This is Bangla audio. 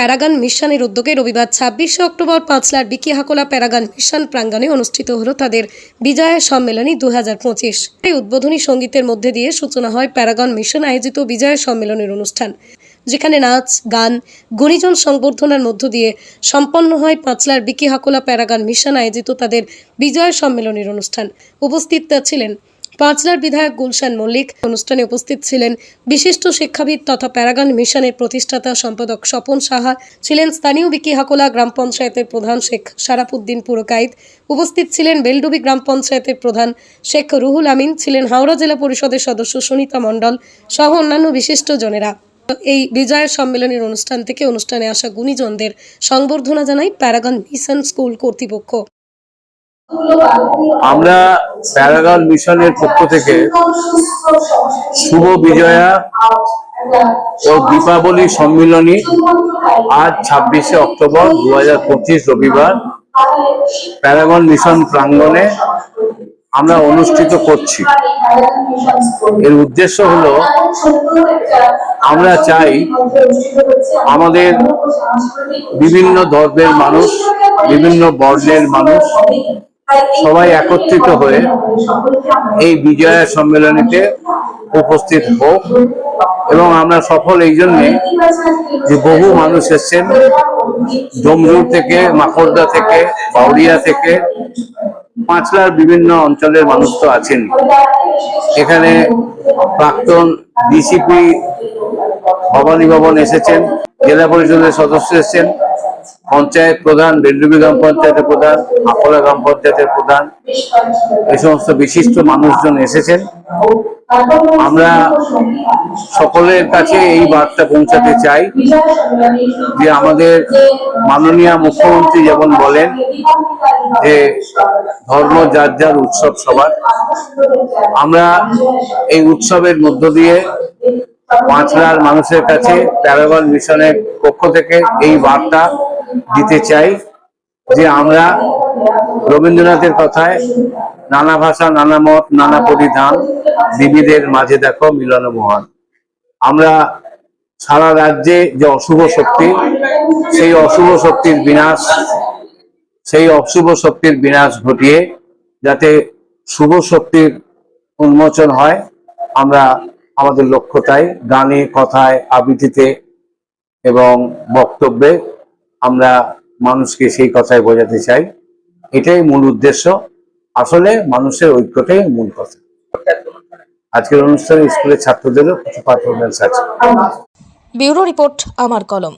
প্যারাগান মিশনের উদ্যোগে রবিবার ছাব্বিশে অক্টোবর পাঁচলার বিকিহাকোলা প্যারাগান মিশন প্রাঙ্গণে অনুষ্ঠিত হলো তাদের বিজয়া সম্মেলনী দু হাজার পঁচিশ। এই উদ্বোধনী সঙ্গীতের মধ্যে দিয়ে সূচনা হয় প্যারাগন মিশন আয়োজিত বিজয়া সম্মেলনের অনুষ্ঠান, যেখানে নাচ, গান, গুণীজন সংবর্ধনার মধ্য দিয়ে সম্পন্ন হয় পাঁচলার বিকিহাকোলা প্যারাগান মিশন আয়োজিত তাদের বিজয় সম্মেলনের অনুষ্ঠান। উপস্থিত ছিলেন পাঁচলার বিধায়ক গুলশান মল্লিক অনুষ্ঠানে উপস্থিত ছিলেন বিশিষ্ট শিক্ষাবিদ তথা প্যারাগন মিশনের প্রতিষ্ঠাতা সম্পাদক স্বপন সাহা, ছিলেন স্থানীয় বিকি হাকোলা গ্রাম পঞ্চায়েতের প্রধান শেখ সারাপুদ্দিন পুরকাইত উপস্থিত ছিলেন বেলডুবি গ্রাম পঞ্চায়েতের প্রধান শেখ রুহুল আমিন, ছিলেন হাওড়া জেলা পরিষদের সদস্য সুনিতা মণ্ডল সহ অন্যান্য বিশিষ্ট জনেরা। এই বিজয়ের সম্মেলনের অনুষ্ঠান থেকে অনুষ্ঠানে আসা গুণীজনদের সংবর্ধনা জানায় প্যারাগন মিশন স্কুল কর্তৃপক্ষ। আমরা প্যারাগন মিশনের পক্ষ থেকে শুভ বিজয়া ও দীপাবলি সম্মিলনী আজ ছাব্বিশে অক্টোবর দু হাজার পঁচিশ রবিবার প্যারাগন মিশন প্রাঙ্গণে আমরা অনুষ্ঠিত করছি। এর উদ্দেশ্য হলো, আমরা চাই আমাদের বিভিন্ন ধর্মের মানুষ, বিভিন্ন বর্ণের মানুষ সবাই একত্রিত হয়ে এই বিজয়া সম্মেলনীতে উপস্থিত হোক। এবং আমরা সফল এই জন্যে যে বহু মানুষ এসছেন ডমরুর থেকে মাকড়দা থেকে বাউরিয়া থেকে পাঁচলার বিভিন্ন অঞ্চলের মানুষ তো আছেন। এখানে প্রাক্তন ডিসিপি ভবানী ভবন এসেছেন জেলা পরিষদের সদস্য এসেছেন পঞ্চায়েত প্রধান বেলডুবি গ্রাম পঞ্চায়েতের প্রধান আকলা গ্রাম পঞ্চায়েতের প্রধান, এই সমস্ত বিশিষ্ট মানুষজন এসেছেন। আমরা সকলের কাছে এই বার্তা পৌঁছাতে চাই যে আমাদের মাননীয় মুখ্যমন্ত্রী যেমন বলেন যে ধর্ম যার যার উৎসব সবার। আমরা এই উৎসবের মধ্য দিয়ে পাঁচলার মানুষের কাছে প্যারাগন মিশনের পক্ষ থেকে এই বার্তা দিতে চাই যে আমরা রবীন্দ্রনাথের কথায় নানা ভাষা, নানা মত, নানা পরিধান বিবিধের মাঝে দেখো মিলন মহান। আমরা সারা রাজ্যে যে অশুভ শক্তি, সেই অশুভ শক্তির বিনাশ, সেই অশুভ শক্তির বিনাশ ঘটিয়ে যাতে শুভ শক্তির উন্মোচন হয়, আমরা আমাদের লক্ষ্যটাই গানে, কথায়, আবৃত্তিতে এবং বক্তব্যে আমরা মানুষকে সেই কথায় বোঝাতে চাই, এটাই মূল উদ্দেশ্য। আসলে মানুষের ঐক্যটাই মূল কথা। আজকের অনুষ্ঠানে স্কুলের ছাত্রদেরও কিছু পারফরমেন্স আছে। ব্যুরো রিপোর্ট, আমার কলম।